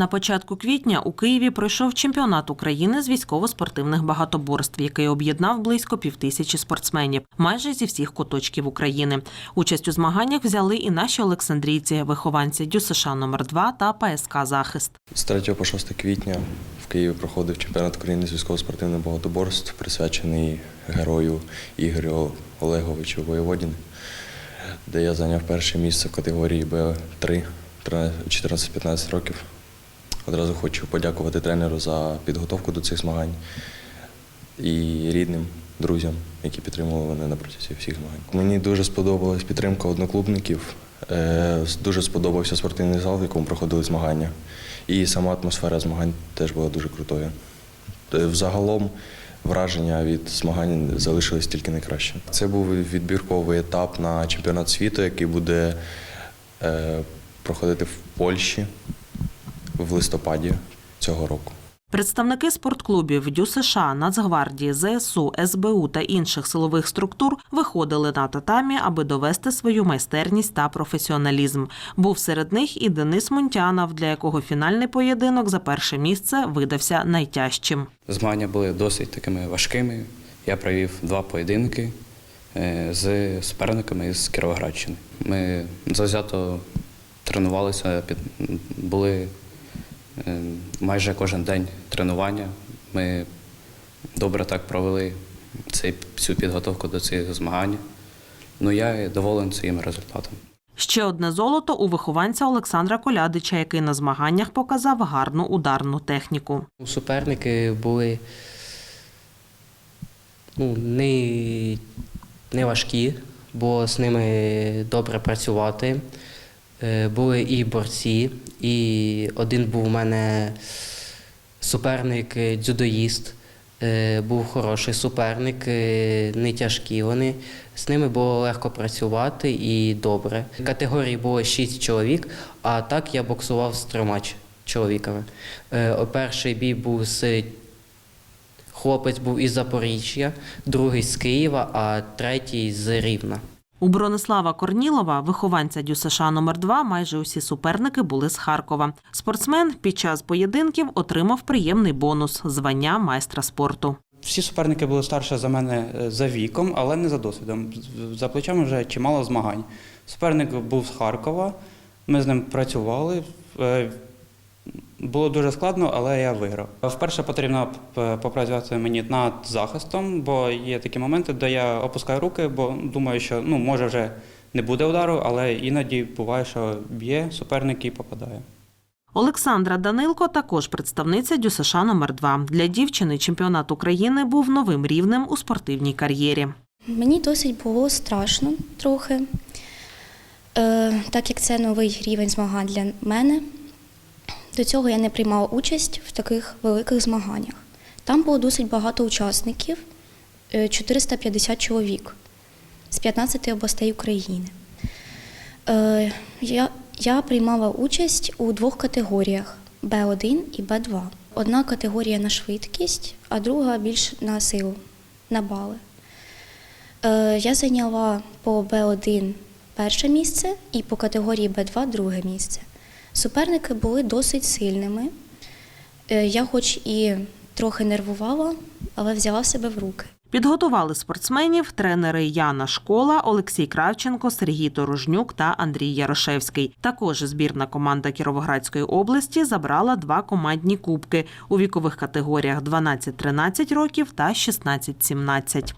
На початку квітня у Києві пройшов чемпіонат України з військово-спортивних багатоборств, який об'єднав близько півтисячі спортсменів, майже зі всіх куточків України. Участь у змаганнях взяли і наші олександрійці, вихованці ДЮСШ номер 2 та ПСК Захист. З 3 по 6 квітня в Києві проходив чемпіонат України з військово-спортивних багатоборств, присвячений герою Ігорю Олеговичу Воєводіну, де я зайняв перше місце в категорії Б3 14-15 років. Одразу хочу подякувати тренеру за підготовку до цих змагань і рідним, друзям, які підтримували мене на протязі всіх змагань. Мені дуже сподобалась підтримка одноклубників. Е, Дуже сподобався спортивний зал, в якому проходили змагання. І сама атмосфера змагань теж була дуже крутою. Е, Взагалом враження від змагань залишились тільки найкраще. Це був відбірковий етап на чемпіонат світу, який буде е, проходити в Польщі в листопаді цього року. Представники спортклубів ДЮСШ, Нацгвардії, ЗСУ, СБУ та інших силових структур виходили на татамі, аби довести свою майстерність та професіоналізм. Був серед них і Денис Мунтянов, для якого фінальний поєдинок за перше місце видався найтяжчим. Змагання були досить такими важкими. Я провів два поєдинки е, з суперниками з Кіровоградщини. Ми завзято тренувалися, під- були майже кожен день тренування. Ми добре так провели цей, цю підготовку до цих змагань. Ну, я доволен своїм результатом. Ще одне золото у вихованця Олександра Колядича, який на змаганнях показав гарну ударну техніку. Суперники були ну, не, не важкі, було з ними добре працювати. Е, Були і борці, і один був у мене суперник е, дзюдоїст. Е, Був хороший суперник, не тяжкі вони. З ними було легко працювати і добре. Категорії було шість чоловік, а так я боксував з трьома чоловіками. Перший бій був з хлопець був із Запоріжжя, другий з Києва, а третій з Рівна. У Бронислава Корнілова, вихованця ДЮСШ номер 2 майже усі суперники були з Харкова. Спортсмен під час поєдинків отримав приємний бонус звання майстра спорту. Всі суперники були старше за мене е, за віком, але не за досвідом. За плечами вже чимало змагань. Суперник був з Харкова, ми з ним працювали. Було дуже складно, але я виграв. Вперше потрібно попрацювати мені над захистом, бо є такі моменти, де я опускаю руки, бо думаю, що ну, може вже не буде удару, але іноді буває, що б'є суперник і попадає. Олександра Данилко також представниця ДЮСШ номер 2 Для дівчини чемпіонат України був новим рівнем у спортивній кар'єрі. Мені досить було страшно трохи, е, так як це новий рівень змагань для мене. До цього я не приймала участь в таких великих змаганнях. Там було досить багато учасників, е, 450 чоловік з 15 областей України. Е, Я, я приймала участь у двох категоріях Б1 і Б2. Одна категорія на швидкість, а друга більш на силу, на бали. Е, Я зайняла по Б1 перше місце і по категорії Б2 друге місце. Суперники були досить сильними. Е, Я хоч і трохи нервувала, але взяла себе в руки. Підготували спортсменів тренери Яна Школа, Олексій Кравченко, Сергій Торожнюк та Андрій Ярошевський. Також збірна команда Кіровоградської області забрала два командні кубки у вікових категоріях 12-13 років та 16-17.